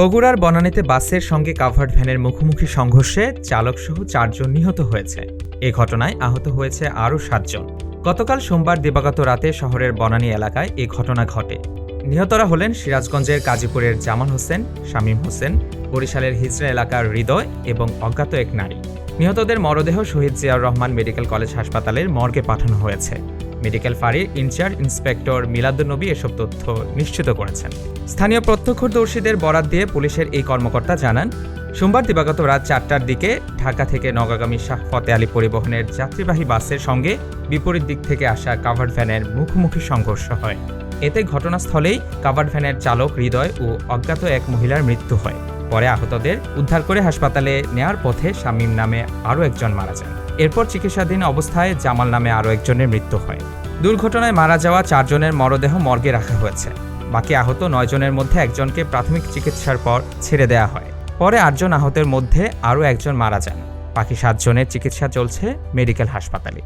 বগুড়ার বনানীতে বাসের সঙ্গে কাভার্ড ভ্যানের মুখোমুখি সংঘর্ষে চালকসহ চারজন নিহত হয়েছে। এ ঘটনায় আহত হয়েছে আরও সাতজন। গতকাল সোমবার দিবাগত রাতে শহরের বনানী এলাকায় এ ঘটনা ঘটে। নিহতরা হলেন সিরাজগঞ্জের কাজীপুরের জামাল হোসেন, শামীম হোসেন, বরিশালের হিজরা এলাকার হৃদয় এবং অজ্ঞাত এক নারী। নিহতদের মরদেহ শহীদ জিয়াউর রহমান মেডিকেল কলেজ হাসপাতালের মর্গে পাঠানো হয়েছে। মেডিকেল ফাঁড়ির ইনচার্জ ইন্সপেক্টর মিলাদুন্নবী এসব তথ্য নিশ্চিত করেছেন। স্থানীয় প্রত্যক্ষদর্শীদের বরাত দিয়ে পুলিশের এই কর্মকর্তা জানান, সোমবার দিবাগত রাত চারটার দিকে ঢাকা থেকে নগাগামী শাহ ফতে আলী পরিবহনের যাত্রীবাহী বাসের সঙ্গে বিপরীত দিক থেকে আসা কাভার্ড ভ্যানের মুখোমুখি সংঘর্ষ হয়। এতে ঘটনাস্থলেই কাভার্ড ভ্যানের চালক হৃদয় ও অজ্ঞাত এক মহিলার মৃত্যু হয়। পরে আহতদের উদ্ধার করে হাসপাতালে নেয়ার পথে শামীম নামে আরও একজন মারা যান। এরপর চিকিৎসাধীন অবস্থায় জামাল নামে আরও একজনের মৃত্যু হয়। দুর্ঘটনায় মারা যাওয়া চারজনের মরদেহ মর্গে রাখা হয়েছে। বাকি আহত নয়জনের মধ্যে একজনকে প্রাথমিক চিকিৎসার পর ছেড়ে দেওয়া হয়। পরে আটজন আহতের মধ্যে আরও একজন মারা যান। বাকি সাতজনের চিকিৎসা চলছে মেডিকেল হাসপাতালে।